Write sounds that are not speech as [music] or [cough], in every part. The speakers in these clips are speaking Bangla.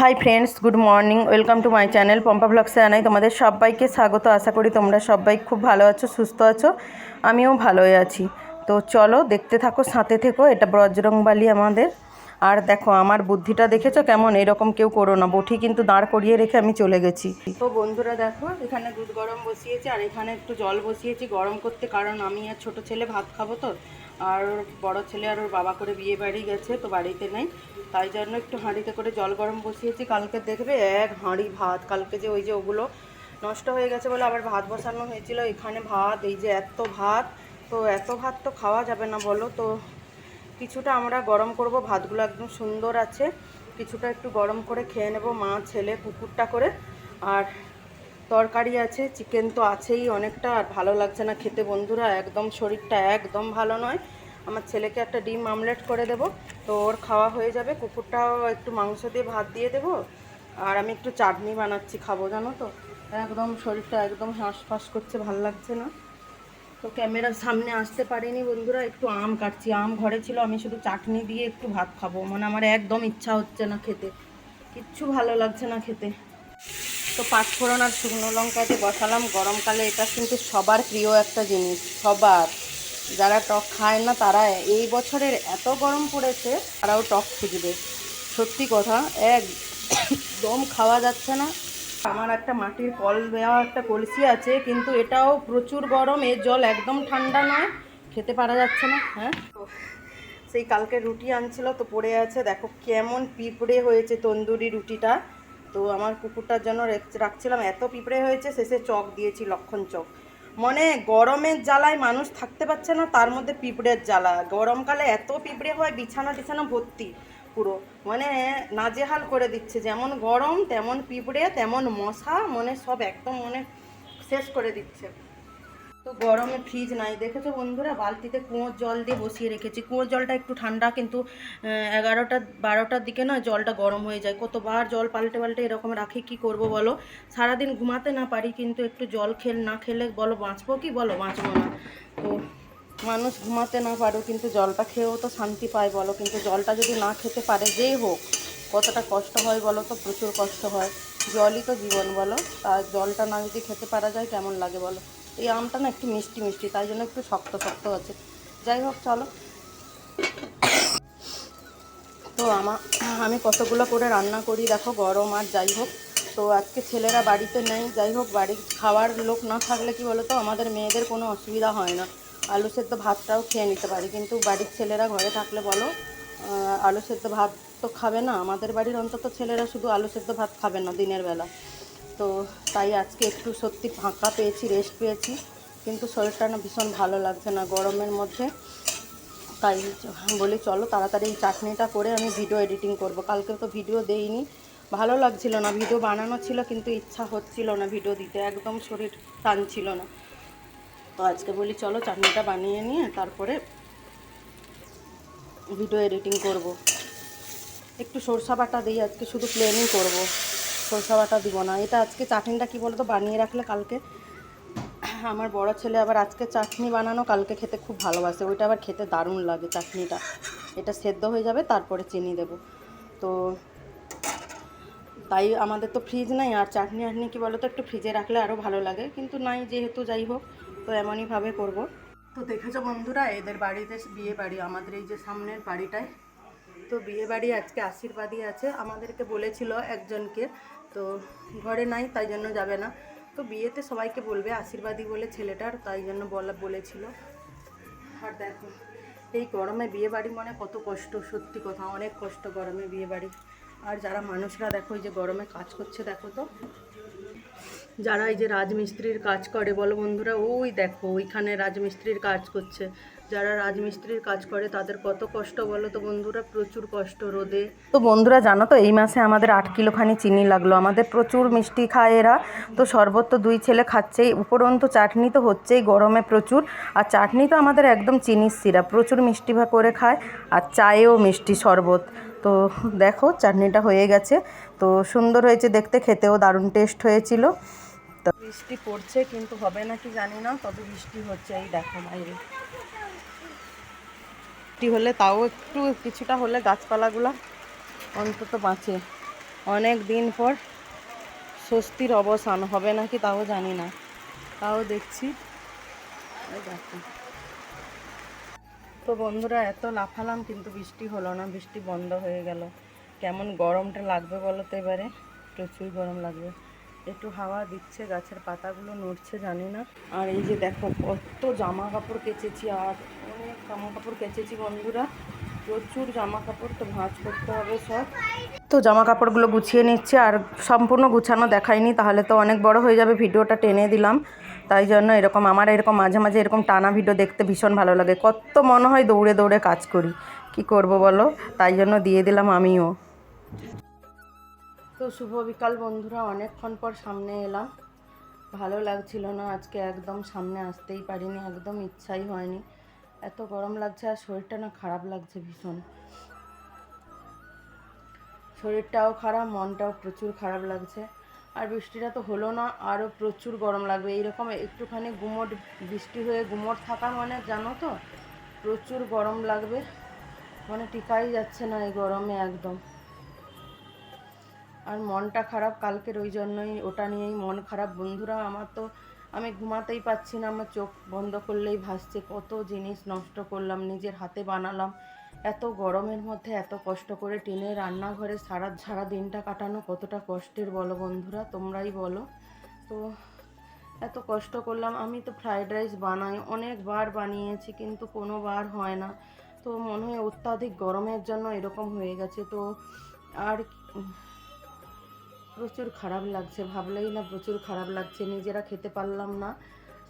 Hi friends, good morning. Welcome to my channel Pompa ব্লগসে জানাই তোমাদের সবাইকে স্বাগত। আশা করি তোমরা সবাই খুব ভালো আছো, সুস্থ আছো। আমিও ভালোই আছি। তো চলো, দেখতে থাকো, সাথে থেকো। এটা বজরংবালি আমাদের। আর দেখো, আমার বুদ্ধিটা দেখেছ কেমন? এরকম কেউ করো না। বটি কিন্তু দাঁড় করিয়ে রেখে আমি চলে গেছি। তো বন্ধুরা দেখো, এখানে দুধ গরম বসিয়েছি আর এখানে একটু জল বসিয়েছি গরম করতে, কারণ আমি আর ছোট ছেলে ভাত খাব তো। আর বড় ছেলে আর ওর বাবা করে বিয়ে বাড়ি গেছে, তো বাড়িতে নেই। তাই জন্য একটু হাঁড়িতে করে জল গরম বসিয়েছি। কালকে দেখবে এক হাঁড়ি ভাত, কালকে যে ওই যে ওগুলো নষ্ট হয়ে গেছে বলে আবার ভাত বসানো হয়েছিল। এখানে ভাত, এই যে এত ভাত, তো এত ভাত তো খাওয়া যাবে না বলো তো। কিছুটা আমরা গরম করব, ভাতগুলো একদম সুন্দর আছে। কিছুটা একটু গরম করে খেয়ে নেব মা, ছেলে পুকুরটা করে। আর তরকারি আছে, চিকেন তো আছেই অনেকটা, আর ভালো লাগছে না খেতে বন্ধুরা, একদম শরীরটা একদম ভালো নয়। আমার ছেলেকে একটা ডিম আমলেট করে দেব, তো ওর খাওয়া হয়ে যাবে। কুকুরটাও একটু মাংস দিয়ে ভাত দিয়ে দেবো, আর আমি একটু চাটনি বানাচ্ছি, খাব জানো তো? একদম শরীরটা একদম হাঁস হাঁসফাঁস করছে, ভালো লাগছে না। তো ক্যামেরার সামনে আসতে পারিনি বন্ধুরা, একটু আম কাটছি। আম ঘরে ছিল, আমি শুধু চাটনি দিয়ে একটু ভাত খাব। মানে আমার একদম ইচ্ছা হচ্ছে না খেতে। কিচ্ছু ভালো লাগছে না খেতে। তো পাঁচফোড়ন আর শুকনো লঙ্কা দিয়ে বসালাম, গরমকালে এটা কিন্তু সবার প্রিয় একটা জিনিস, সবার। যারা টক খায় না, তারা এই বছরের এত গরম পড়েছে, তারাও টক খুঁজবে। সত্যি কথা একদম [coughs] খাওয়া যাচ্ছে না। আমার একটা মাটির কল দেওয়া একটা কলসি আছে, কিন্তু এটাও প্রচুর গরম, এর জল একদম ঠান্ডা নয়, খেতে পারা যাচ্ছে না হ্যাঁ? সেই কালকে রুটি আনছিল, তো পড়ে আছে, দেখো কেমন পিঁপড়ে হয়েছে তন্দুরি রুটিটা। তো আমার কুকুরটার জন্য রাখছিলাম, এত পিঁপড়ে হয়েছে, শেষে চক দিয়েছি, লক্ষণ চক। মানে গরমের জ্বালায় মানুষ থাকতে পারছে না, তার মধ্যে পিঁপড়ের জ্বালা। গরমকালে এত পিঁপড়ে হয়, বিছানা টিছানা ভর্তি। পুরো। মানে নাজেহাল করে দিচ্ছে। যেমন গরম, তেমন পিঁপড়ে, তেমন মশা মানে সব একদম মানে শেষ করে দিচ্ছে। তো গরমে ফ্রিজ নাই। দেখেছ বন্ধুরা? বালতিতে কুয়োর জল দিয়ে বসিয়ে রেখেছি। কুয়োর জলটা একটু ঠান্ডা, কিন্তু এগারোটা, বারোটার দিকে না জলটা গরম হয়ে যায়। কতবার জল পাল্টে পাল্টে এরকম রাখি, কি করব বলো? সারাদিন ঘুমাতে না পারি, কিন্তু একটু জল খেল, না খেলে বলো বাঁচবো কি? বলো, বাঁচবো না। তো মানুষ ঘুমাতে না পারো কিন্তু জলটা খেয়েও তো শান্তি পায় বলো, কিন্তু জলটা যদি না খেতে পারে, যেই হোক, কতটা কষ্ট হয় বলো তো, প্রচুর কষ্ট হয়। জলই তো জীবন বলো, আর জলটা না যদি খেতে পারা যায়, কেমন লাগে বলো? এই আমটা না একটু মিষ্টি মিষ্টি, তাই জন্য একটু শক্ত শক্ত আছে। যাই হোক, চলো। তো আমা, আমি কতগুলো করে রান্না করি, দেখো, গরম আর যাই হোক। তো আজকে ছেলেরা বাড়িতে নেই, যাই হোক বাড়ি খাওয়ার লোক না থাকলে কি বলো তো, আমাদের মেয়েদের কোনো অসুবিধা হয় না। আলু সেদ্ধ ভাতটাও খেয়ে নিতে পারি। কিন্তু বাড়ির ছেলেরা ঘরে থাকলে বলো আলু সেদ্ধ ভাত তো খাবে না। আমাদের বাড়ির অন্তত ছেলেরা শুধু আলু সেদ্ধ ভাত খাবে না দিনের বেলা। তো তাই আজকে একটু সত্যি ফাঁকা পেয়েছি রেস্ট পেয়েছি। কিন্তু শরীরটা না ভীষণ ভালো লাগছে না গরমের মধ্যে। তাই বলি, চলো তাড়াতাড়ি এই চাটনিটা করে আমি ভিডিও এডিটিং করব। কালকে তো ভিডিও দেইনি। ভালো লাগছিল না। ভিডিও বানানো ছিল, কিন্তু ইচ্ছা হচ্ছিল না ভিডিও দিতে। একদম শরীর টানছিল না। তো আজকে বলি, চলো চাটনিটা বানিয়ে নিয়ে তারপরে ভিডিও এডিটিং করব। একটু সরষা বাটা দিই, আজকে শুধু প্লেনই করব। সরষা বাটা দিব না। এটা আজকে চাটনিটা কি বলতো, বানিয়ে রাখলে কালকে আমার বড় ছেলে আবার আজকে চাটনি বানানো কালকে খেতে খুব ভালোবাসে। ওইটা আবার খেতে দারুণ লাগে চাটনিটা। এটা সেদ্ধ হয়ে যাবে, তারপরে চিনি দেব। তো তাই আমাদের তো ফ্রিজ নাই, আর চাটনি আটনি কি বলো তো একটু ফ্রিজে রাখলে আরও ভালো লাগে। কিন্তু নাই, যেহেতু যাই হোক তো এমনইভাবে করব। তো দেখেছ বন্ধুরা, এদের বাড়িতে বিয়ে বাড়ি, আমাদের এই যে সামনের বাড়িটায়। তো বিয়ে বাড়ি আজকে আশীর্বাদই আছে। আমাদেরকে বলেছিল একজনকে, তো ঘরে নাই, তাই জন্য যাবে না। তো বিয়েতে সবাইকে বলবে আশীর্বাদী বলে ছেলেটার, তাই জন্য বলা বলেছিল। আর দেখো, এই গরমে বিয়ে বাড়ি মানে কত কষ্ট, সত্যি কথা। অনেক কষ্ট গরমে বিয়ে বাড়ি। আর যারা মানুষরা দেখো, এই যে গরমে কাজ করছে, দেখো তো। যারা এই যে রাজমিস্ত্রির কাজ করে, বলো বন্ধুরা, ওই দেখো, ওইখানে রাজমিস্ত্রির কাজ করছে। যারা রাজমিস্ত্রির কাজ করে, তাদের কত কষ্ট বলো তো বন্ধুরা, প্রচুর কষ্ট রোদে। তো বন্ধুরা, জানো তো, এই মাসে আমাদের আট কিলোখানি চিনি লাগল। আমাদের প্রচুর মিষ্টি খায় এরা। তো শরবত তো দুই ছেলে খাচ্ছেই, উপরন্তু চাটনি তো হচ্ছেই, গরমে প্রচুর। আর চাটনি তো আমাদের একদম চিনির সিরাপ প্রচুর মিষ্টি করে খায়। আর চায়েও মিষ্টি শরবত। তো দেখো, চাটনিটা হয়ে গেছে। তো সুন্দর হয়েছে দেখতে, খেতেও দারুণ টেস্ট হয়েছিল। তো বৃষ্টি পড়ছে, কিন্তু হবে নাকি জানি না, তবে বৃষ্টি হচ্ছে, এই দেখো বাইরে। বৃষ্টি হলে তাও একটু, কিছুটা হলে গাছপালাগুলো অন্তত বাঁচে। অনেক দিন পর স্বস্তির অবসান, হবে নাকি তাও জানি না। তাও দেখছি। দেখো। তো বন্ধুরা, এত লাফালাম কিন্তু বৃষ্টি হলো না, বৃষ্টি বন্ধ হয়ে গেল। কেমন গরমটা লাগবে বলো তো এবারে? প্রচুর গরম লাগবে। একটু হাওয়া দিচ্ছে, গাছের পাতাগুলো নড়ছে, জানি না। আর এই যে দেখো, কত জামা কাপড় কেচেছি, আর অনেক জামা কাপড় কেচেছি বন্ধুরা। প্রচুর জামা কাপড় তো ভাঁজ করতে হবে সব। তো জামা কাপড়গুলো গুছিয়ে নিচ্ছে, আর সম্পূর্ণ গুছানো দেখায়নি তাহলে তো অনেক বড় হয়ে যাবে, ভিডিওটা টেনে দিলাম। তাই জন্য এরকম আমার এরকম মাঝে মাঝে এরকম টানা ভিডিও দেখতে ভীষণ ভালো লাগে। কত মনে হয় দৌড়ে দৌড়ে কাজ করি। কি করব বলো? তাই জন্য দিয়ে দিলাম আমিও। তো শুভ বিকাল বন্ধুরা, অনেকক্ষণ পর সামনে এলাম। ভালো লাগছিল না, আজকে একদম সামনে আসতেই পারিনি, একদম ইচ্ছাই হয়নি। এত গরম লাগছে আর শরীরটা না খারাপ লাগছে ভীষণ। শরীরটাও খারাপ, মনটাও প্রচুর খারাপ লাগছে। আর বৃষ্টিটা তো হলো না আরও প্রচুর গরম লাগবে। এইরকম একটুখানি গুমট, বৃষ্টি হয়ে গুমট থাকা মানে জানো তো, প্রচুর গরম লাগবে। মানে টিকাই যাচ্ছে না এই গরমে একদম। আর মনটা খারাপ কালকের ওই জন্যই, ওটা নিয়েই মন খারাপ। বন্ধুরা, আমার তো, আমি ঘুমাতেই পাচ্ছি না, আমার চোখ বন্ধ করলেই ভাসছে। কত জিনিস নষ্ট করলাম, নিজের হাতে বানালাম। এত গরমের মধ্যে এত কষ্ট করে টিনে রান্নাঘরে সারা সারা দিনটা কাটানো কতটা কষ্টের বলো বন্ধুরা, তোমরাই বলো। তো এত কষ্ট করলাম, আমি তো ফ্রাইড রাইস বানাই, অনেকবার বানিয়েছি কিন্তু কোনো বার হয় না। তো মনে হয় অত্যাধিক গরমের জন্য এরকম হয়ে গেছে, তো আর প্রচুর খারাপ লাগছে, ভাবলেই না প্রচুর খারাপ লাগছে, নিজেরা খেতে পারলাম না।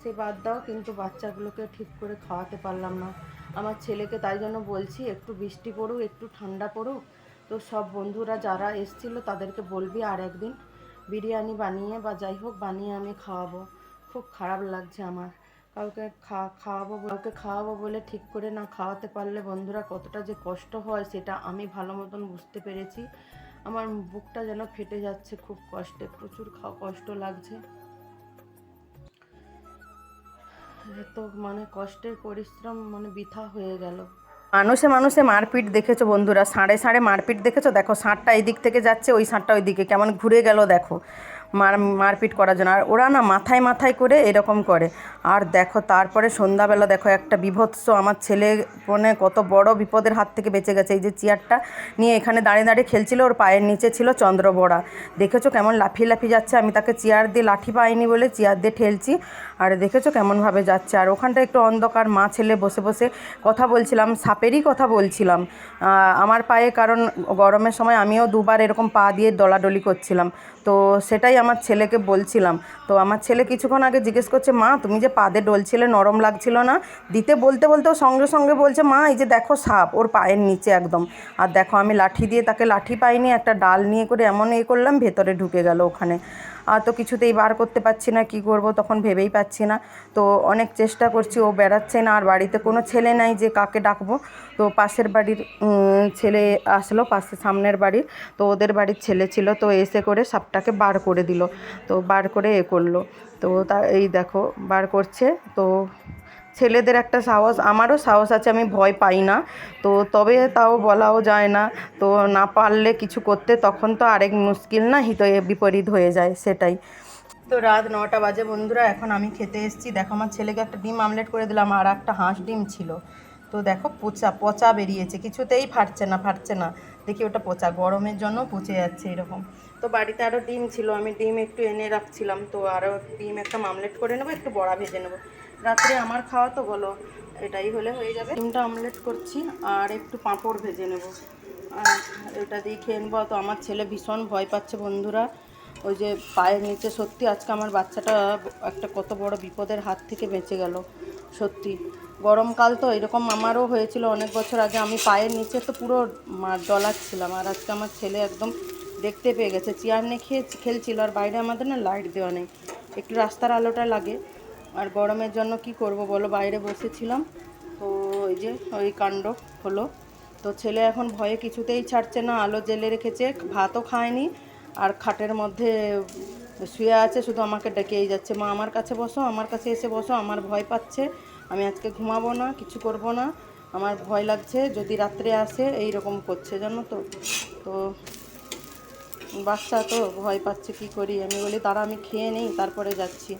সে বাদ দাও, কিন্তু বাচ্চাগুলোকে ঠিক করে খাওয়াতে পারলাম না। আমার ছেলেকে তাই জন্য বলছি, একটু বৃষ্টি পড়ুক, একটু ঠান্ডা পড়ুক। তো সব বন্ধুরা যারা এসছিল তাদেরকে বলবি আর একদিন বিরিয়ানি বানিয়ে বা যাই হোক বানিয়ে আমি খাওয়াবো। খুব খারাপ লাগছে আমার। কাউকে খা, খাওয়াবো কাউকে খাওয়াবো বলে ঠিক করে না খাওয়াতে পারলে বন্ধুরা কতটা যে কষ্ট হয় সেটা আমি ভালো মতন বুঝতে পেরেছি। আমার বুকটা যেন ফেটে যাচ্ছে, খুব কষ্টে, প্রচুর কষ্ট লাগছে। এত মানে কষ্টের পরিশ্রম মানে বৃথা হয়ে গেল। মানুষে মানুষে মারপিট দেখেছ বন্ধুরা, সাড়ে সাড়ে মারপিট দেখেছ? দেখো ষাঁড়টা এই দিক থেকে যাচ্ছে, ওই ষাঁড়টা ওই দিকে কেমন ঘুরে গেল দেখো, মার, মারপিট করার জন্য। আর ওরা না মাথায় মাথায় করে এরকম করে। আর দেখো, তারপরে সন্ধ্যাবেলা দেখো, একটা বিভৎস আমার ছেলে মানে কত বড় বিপদের হাত থেকে বেঁচে গেছে। এই যে চেয়ারটা নিয়ে এখানে দাঁড়িয়ে দাঁড়িয়ে খেলছিল, ওর পায়ের নিচে ছিল চন্দ্রবড়া। দেখেছ কেমন লাফিয়ে লাফিয়ে যাচ্ছে? আমি তাকে চেয়ার দিয়ে লাঠি পাইনি বলে চেয়ার দিয়ে ঠেলছি। আর দেখেছ কেমনভাবে যাচ্ছে? আর ওখানটা একটু অন্ধকার, মা ছেলে বসে বসে কথা বলছিলাম, সাপেরই কথা বলছিলাম। আমার পায়ে কারণ গরমের সময় আমিও দুবার এরকম পা দিয়ে দলাডলি করছিলাম। তো সেটাই আমার ছেলেকে বলছিলাম। তো আমার ছেলে কিছুক্ষণ আগে জিজ্ঞেস করছে, মা, তুমি যে পাদে ডলছিলে, নরম লাগছিল না? দিতে বলতে বলতে ও সঙ্গে সঙ্গে বলছে, মা, এই যে দেখো সাপ, ওর পায়ের নিচে একদম। আর দেখো, আমি লাঠি দিয়ে তাকে লাঠি পাইনি, একটা ডাল নিয়ে করে এমন এ করলাম, ভেতরে ঢুকে গেল ওখানে। তো কিছুতেই বার করতে পারছি না, কি করব তখন ভেবেই পাচ্ছি না। তো অনেক চেষ্টা করছি, ও বেড়াচ্ছে না, আর বাড়িতে কোনো ছেলে নাই যে কাকে ডাকবো। তো পাশের বাড়ির ছেলে আসলো, পাশে সামনের বাড়ির। তো ওদের বাড়ির ছেলে ছিল, তো এসে করে সাপটাকে বার করে দিল। তো বার করে এ করল। তো তা, এই দেখো, বার করছে, তো ছেলেদের একটা সাহস, আমারও সাহস আছে, আমি ভয় পাই না। তো তবে তাও বলাও যায় না। তো না পারলে কিছু করতে তখন তো আরেক মুশকিল না, হিত বিপরীত হয়ে যায়, সেটাই। তো রাত নটা বাজে বন্ধুরা, এখন আমি খেতে এসেছি। দেখো আমার ছেলেকে একটা ডিম আমলেট করে দিলাম, আর একটা হাঁস ডিম ছিল। তো দেখো পচা পচা বেরিয়েছে, কিছুতেই ফাটছে না ফাটছে না। দেখি ওটা পচা, গরমের জন্য পচে যাচ্ছে এরকম। তো বাড়িতে আরও ডিম ছিল, আমি ডিম একটু এনে রাখছিলাম, তো আরও ডিম একটা মামলেট করে নেব, একটু বড়া ভেজে নেব। রাত্রে আমার খাওয়া তো বলো, এটাই হলে হয়ে যাবে। ডিমটা আমলেট করছি, আর একটু পাঁপড় ভেজে নেব। আর এটা দিয়ে খেয়ে নেব। তো আমার ছেলে ভীষণ ভয় পাচ্ছে বন্ধুরা। ওই যে পায়ের নিচে, সত্যি আজকে আমার বাচ্চাটা একটা কত বড় বিপদের হাত থেকে বেঁচে গেল, সত্যি। গরমকাল তো এরকম আমারও হয়েছিল অনেক বছর আগে। আমি পায়ের নিচে তো পুরো ডলাচ্ছিলাম। আর আজকে আমার ছেলে একদম দেখতে পেয়ে গেছে। চেয়ার নিয়ে খেয়ে খেলছিল। আর বাইরে আমাদের না লাইট দেওয়া নেই। একটু রাস্তার আলোটা লাগে। আর গরমের জন্য কি করব বলো? বাইরে বসেছিলাম। তো ওই যে, ওই কাণ্ড হলো। তো ছেলে এখন ভয়ে কিছুতেই ছাড়ছে না, আলো জেলে রেখেছে, ভাতও খায়নি, আর খাটের মধ্যে শুয়ে আছে, শুধু আমাকে ডেকেই যাচ্ছে। মা, আমার কাছে বসো, আমার কাছে এসে বসো, আমার ভয় পাচ্ছে। আমি আজকে ঘুমাবো না, কিছু করব না। আমার ভয় লাগছে, যদি রাত্রে আসে এই রকম করছে, জানো তো। তো বাচ্চা তো ভয় পাচ্ছে, কি করি? আমি বলি তারা আমি খেয়ে নেই, তারপরে যাচ্ছি।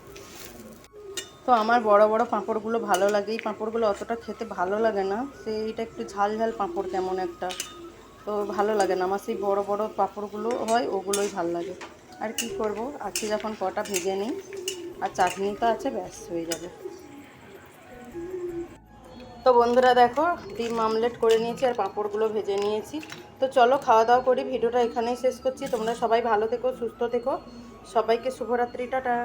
তো আমার বড় বড় পাঁপড়গুলো ভালো লাগে। এই পাঁপড়গুলো অতটা খেতে ভালো লাগে না। সেইটা একটু ঝাল ঝাল পাঁপড় কেমন একটা। তো ভালো লাগে না। আমার সেই বড় বড় পাঁপড়গুলো হয়, ওগুলোই ভালো লাগে। আর কি করব? আজকে যখন কটা ভেজে নিই, আর চাটনি তো আছে, ব্যাস হয়ে যাবে। তো বন্ধুরা দেখো, ডিম আমলেট করে নিয়েছি আর পাঁপড়গুলো ভেজে নিয়েছি। তো চলো খাওয়া দাওয়া করি, ভিডিওটা এখানেই শেষ করছি। তোমরা সবাই ভালো থেকো, সুস্থ থেকো। সবাইকে শুভরাত্রি, টাটা।